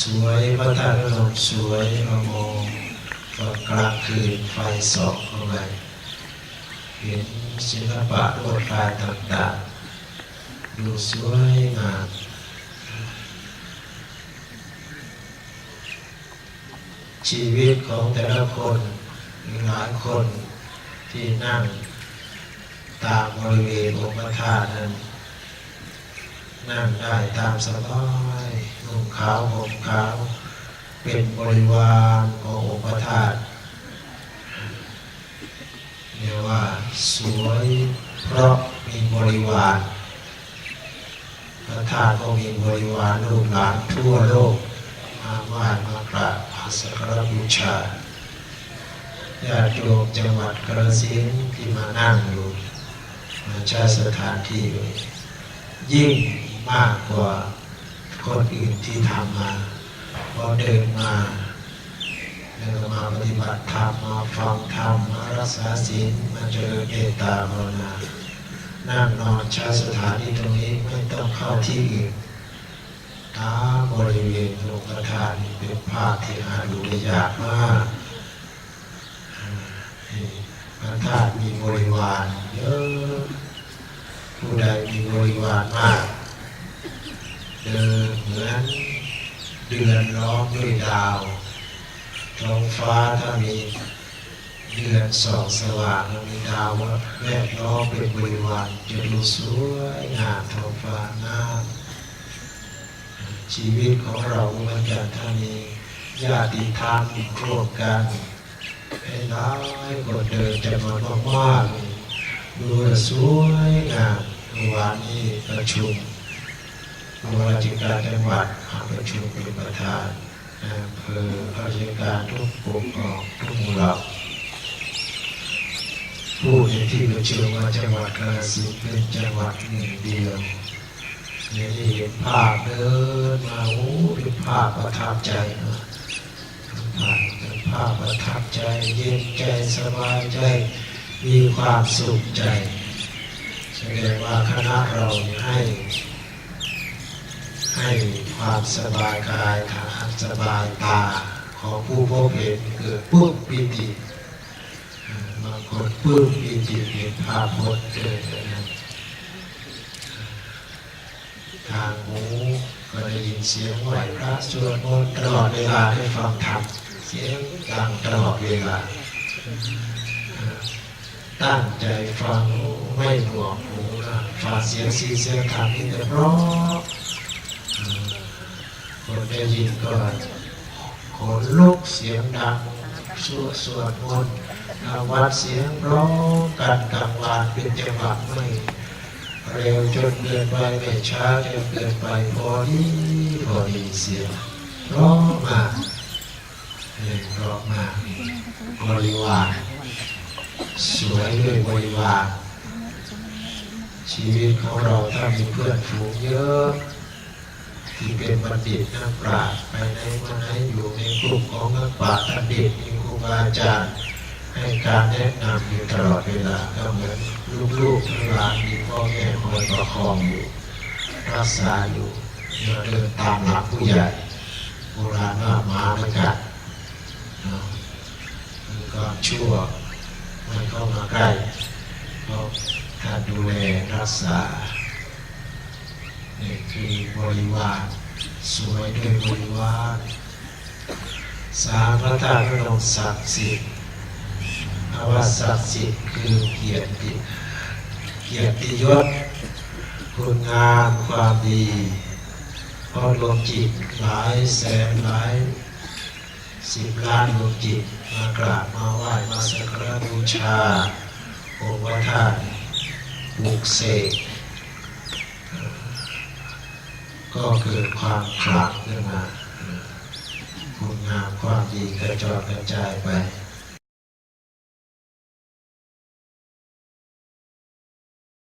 สวยพระธาตุพนมสวยระมองตอนกลางคืนไฟส่องเข้าไปเห็นศิลปะลวดลายต่างๆดูสวยงามชีวิตของแต่ละคนมีหลายคนที่นั่งตามบริเวณองค์พระธาตุนั้น นั่งได้ตามสบาย นุ่งขาวห่มขาว เป็นบริวารขององค์พระธาตุเรียกว่าสวยเพราะมีบริวารพระธาตุก็มีบริวารลูกหลานทั่วโลกมาไหว้มากราบมาสักการบูชาญาติโยมจังหวัดกระสินที่มานั่งอยู่มาใช้สถานที่ยิ่งมากกว่า คนอื่นที่ทำมาพอเดินมาเดินมาปฏิบัติธรรมมาฟังธรรมมารักษาศีลมาเจริญเมตตาภาวนานั่งนอนใช้สถานที่ตรงนี้ไม่ต้องเข้าที่อื่นตาบริเวณโลกธาตุนี่เป็นภาพที่หาดูได้ยากมากพระธาตุมีบริวารเยอะผู้ใดมีบริวารมากเดิน เดือนล้อมด้วยดาวท้องฟ้าถ้ามีเดือนสองสว่างมีดาวแวดล้อมเป็นบริวารจะดูสวยงามท้องฟ้าน้ำชีวิตของเราเหมือนกันถ้ามีญาติธรรมร่วมกันให้ร้ายคนเดินจำนวนมากๆดูสวยงามวานนี้ประชุมผู้ว่าราชการจังหวัด ประชุมเป็นประธานนายอำเภอราชการทุกกครองทุกหมู่เหล่าผู้ในที่ประชุมว่าจังหวัดกาฬสินธุ์เป็นจังหวัดหนึ่งเดียวเนี่ยเห็นภาพเดินมาโอ้เป็นภาพประทับใจนะภาพเป็นภาพประทับใจเย็นใจสบายใจมีความสุขใจแสดงว่าคณะเราให้ ให้ความสบายกายทางสบายตาของผู้พบเห็นเกิดปื้มปิติอ่าบางคนปื้มปิติเห็นภาพพจน์เกิดนะทางหูก็ได้ยินเสียงไหวพระสวดมนต์ตลอดเวลาได้ฟังธรรมเสียงดังตลอดเวลา ตั้งใจฟังไม่หนวกหูนะฟังเสียงสีเสียงธรรมที่จะเพราะอืม คนได้ยินก็ขนลุกเสียงดังสวดสวดมนต์วัดเสียงร้องกันกลางวานเป็นจังหวะไม่เร็วจนเกินไปไม่ช้าจนเกินไปพอดีพอดีเสียงร้องมากเออร้องมาบริวารสวยด้วยบริวารชีวิตของเราถ้ามีเพื่อนฝูงเยอะ ที่เป็นบัณฑิตนักปราชญ์ไปไหนมาไหนอยู่ในกลุ่มของนักปราชญ์บัณฑิตมีครูบาอาจารย์ให้การแนะนำอยู่ตลอดเวลาก็เหมือนลูกๆหลานมีพ่อแม่คอยประคองอยู่รักษาอยู่เมื่อเดินตามหลังผู้ใหญ่โบราณว่าหมาไม่กัดเนาะมีความชั่วไม่เข้ามาใกล้เพราะการดูแลรักษา คือบริวารสวยด้วยบริวารสามพระธาตุพนมศักดิ์สิทธิ์คำว่าศักดิ์สิทธิ์คือเกียรติเกียรติยศคุณงามความดีพราะดวงจิตหลายแสนหลายสิบล้านดวงจิตมากราบมาไหว้มาสักการะบูชาองค์พระธาตุปลูกเสกเอ่อ ก็เกิดความขลังขึ้นมา คุณงามความดีกระจอกกระจายไป